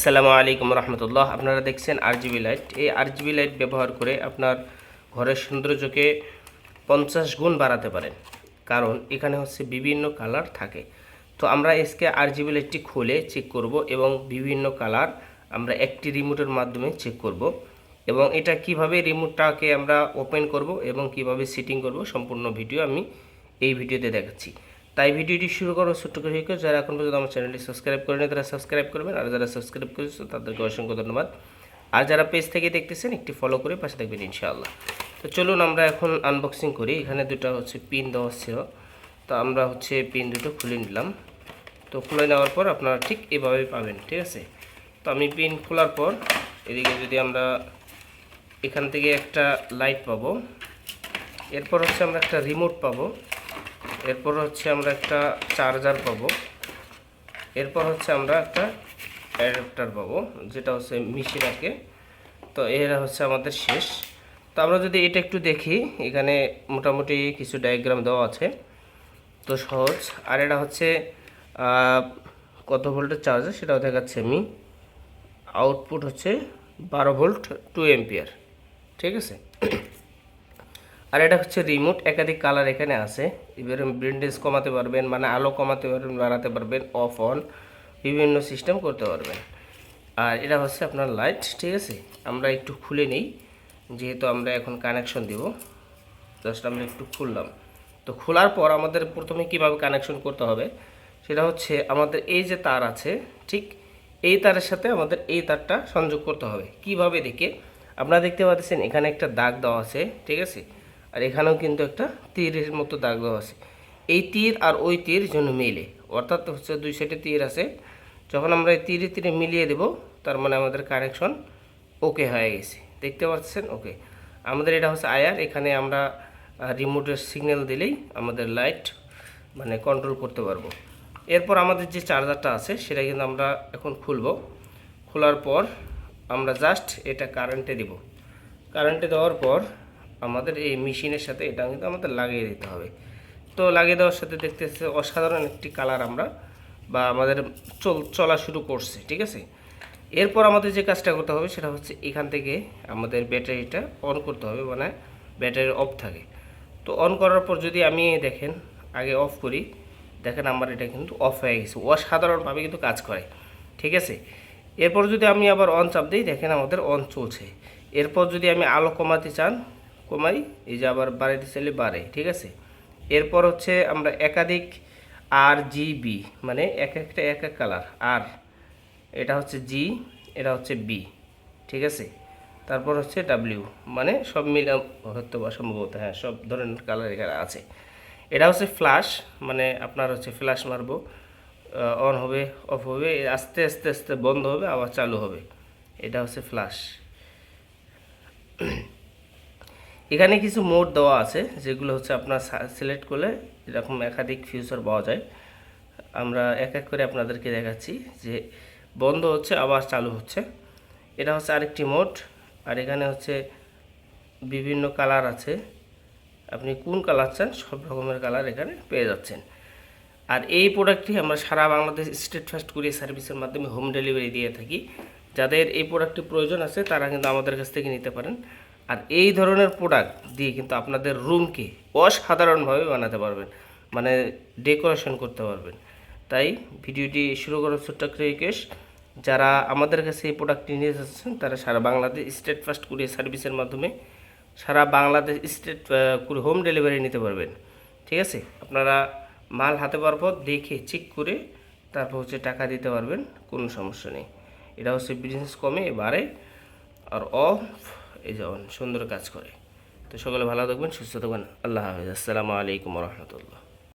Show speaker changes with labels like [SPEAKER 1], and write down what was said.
[SPEAKER 1] আসসালামু আলাইকুম রহমতুল্লাহ। আপনারা দেখছেন আরজিবি লাইট। এই আরজিবি লাইট ব্যবহার করে আপনার ঘরের সৌন্দর্যকে পঞ্চাশ গুণ বাড়াতে পারেন। কারণ এখানে হচ্ছে বিভিন্ন কালার থাকে। তো আমরা এসকে আরজিবি লাইটটি খুলে চেক করব এবং বিভিন্ন কালার আমরা একটি রিমোটের মাধ্যমে চেক করব এবং এটা কীভাবে রিমোটটাকে আমরা ওপেন করব এবং কীভাবে সেটিং করব সম্পূর্ণ ভিডিও আমি এই ভিডিওতে দেখাচ্ছি। তাই ভিডিওটি শুরু করো ছোট্ট করে যারা এখন পর্যন্ত আমার চ্যানেলটি সাবস্ক্রাইব করেনি, তারা সাবস্ক্রাইব করবেন। আর যারা সাবস্ক্রাইব করেছে, তাদেরকে অসংখ্য ধন্যবাদ। আর যারা পেজ থেকে দেখতেছেন, একটি ফলো করে পাশে থাকবেন ইনশাআল্লাহ। তো চলুন আমরা এখন আনবক্সিং করি। এখানে দুটো হচ্ছে পিন দেওয়া ছিল। তো আমরা হচ্ছে পিন দুটো খুলে নিলাম। তো খুলে নেওয়ার পর আপনারা ঠিক এভাবে পাবেন, ঠিক আছে? তো আমি পিন খোলার পর এদিকে যদি আমরা এখান থেকে একটা লাইট পাবো, এরপর হচ্ছে আমরা একটা রিমোট পাবো। এরপর হচ্ছে আমরা একটা চার্জার পাবো। এরপর হচ্ছে আমরা একটা অ্যাডাপ্টার পাবো, যেটা হচ্ছে আরকে তো এরা হচ্ছে আমাদের শেষ। তো আমরা যদি এটা একটু দেখি, এখানে মোটামুটি কিছু ডায়াগ্রাম দেওয়া আছে। তো সহজ। আর এটা হচ্ছে কত ভোল্টের চার্জার সেটাও দেখাচ্ছে আমি। আউটপুট হচ্ছে বারো ভোল্ট টু এম্পিয়ার ঠিক আছে? আর এটা হচ্ছে রিমোট একাধিক কালার এখানে আছে। এবারে ব্রেন্ডেজ কমাতে পারবেন মানে আলো কমাতে পারবেন, বাড়াতে পারবেন অফ অন বিভিন্ন সিস্টেম করতে পারবেন। আর এটা হচ্ছে আপনার লাইট ঠিক আছে? আমরা একটু খুলে নিই, যেহেতু আমরা এখন কানেকশন দিব। জাস্ট আমরা একটু খুললাম। তো খোলার পর আমাদের প্রথমে কীভাবে কানেকশন করতে হবে, সেটা হচ্ছে আমাদের এই যে তার আছে, ঠিক? এই তারের সাথে আমাদের এই তারটা সংযোগ করতে হবে। কীভাবে দেখে? আপনারা দেখতে পাচ্ছেন, এখানে একটা দাগ দেওয়া আছে, ঠিক আছে? আর এখানেও কিন্তু একটা তীরের মতো দাগ দেওয়া আছে। এই তীর আর ওই তীর যেন মেলে, অর্থাৎ হচ্ছে দুই সাইডে তীর আছে। যখন আমরা এই তীরে তীরে মিলিয়ে দেব, তার মানে আমাদের কানেকশন ওকে হয়ে গেছে। দেখতে পাচ্ছেন? ওকে আমাদের এটা হচ্ছে আয়ার। এখানে আমরা রিমোটের সিগন্যাল দিলেই আমাদের লাইট মানে কন্ট্রোল করতে পারব। এরপর আমাদের যে চার্জারটা আছে, সেটা কিন্তু আমরা এখন খুলব। খোলার পর আমরা জাস্ট এটা কারেন্টে দিব। কারেন্টে দেওয়ার পর আমাদের এই মেশিনের সাথে এটা কিন্তু আমাদের লাগিয়ে দিতে হবে। তো লাগিয়ে দেওয়ার সাথে দেখতেছে অসাধারণ একটি কালার আমরা বা আমাদের চল, চলা শুরু করছে, ঠিক আছে? এরপর আমাদের যে কাজটা করতে হবে সেটা হচ্ছে এখান থেকে আমাদের ব্যাটারিটা অন করতে হবে মানে ব্যাটারি অফ থাকে। তো অন করার পর যদি আমি দেখেন, আগে অফ করি, দেখেন আমার এটা কিন্তু অফ হয়ে গেছে, অসাধারণভাবে কিন্তু কাজ করে, ঠিক আছে? এরপর যদি আমি আবার অন চাপ দিই, দেখেন আমাদের অন চলছে। এরপর যদি আমি আলো কমাতে চান কমাই, এই যে আবার বাড়াইতে চাইলে বাড়ে, ঠিক আছে? এরপর হচ্ছে আমরা একাধিক আর জিবি মানে এক একটা এক এক কালার আর এটা হচ্ছে জি এটা হচ্ছে বি ঠিক আছে? তারপর হচ্ছে ডাব্লিউ মানে সব মিলে হয়তো বা সম্ভবত হ্যাঁ সব ধরনের কালার এখানে আছে। এটা হচ্ছে ফ্ল্যাশ মানে আপনার হচ্ছে ফ্ল্যাশ মারবো অন হবে অফ হবে, আস্তে আস্তে আস্তে বন্ধ হবে, আবার চালু হবে। এটা হচ্ছে ফ্ল্যাশ এখানে কিছু মোড দেওয়া আছে, যেগুলো হচ্ছে আপনার সিলেক্ট করলে এরকম একাধিক ফিউচার পাওয়া যায়। আমরা এক এক করে আপনাদেরকে দেখাচ্ছি যে বন্ধ হচ্ছে, আবার চালু হচ্ছে। এটা হচ্ছে আরেকটি মোড, আর এখানে হচ্ছে বিভিন্ন কালার আছে। আপনি কোন কালার চান, সব রকমের কালার এখানে পেয়ে যাচ্ছেন। আর এই প্রোডাক্টটি আমরা সারা বাংলাদেশ স্টেট ফাস্ট কুরিয়ার সার্ভিসের মাধ্যমে হোম ডেলিভারি দিয়ে থাকি। যাদের এই প্রোডাক্টটি প্রয়োজন আছে, তারা কিন্তু আমাদের কাছ থেকে নিতে পারেন। আর এই ধরনের প্রোডাক্ট দিয়ে কিন্তু আপনাদের রুমকে অসাধারণভাবে বানাতে পারবেন। মানে ডেকোরেশন করতে পারবেন। তাই ভিডিওটি শুরু করার ছোট্ট রিকোয়েস্ট যারা আমাদের কাছে এই প্রোডাক্টটি নিয়ে যাচ্ছেন তারা সারা বাংলাদেশ স্টেট ফাস্ট কুরিয়ার সার্ভিসের মাধ্যমে সারা বাংলাদেশ স্টেট হোম ডেলিভারি নিতে পারবেন। ঠিক আছে? আপনারা মাল হাতে পাওয়ার পর দেখে চেক করে তারপর হচ্ছে টাকা দিতে পারবেন, কোনো সমস্যা নেই। এটা হচ্ছে বিজনেস কমে বাড়ে আর অফ এই যেমন সুন্দর কাজ করে। তো সকলে ভালো থাকবেন, সুস্থ থাকবেন। আল্লাহ হাফিজ। আসসালামু আলাইকুম রহমতুল্লাহ।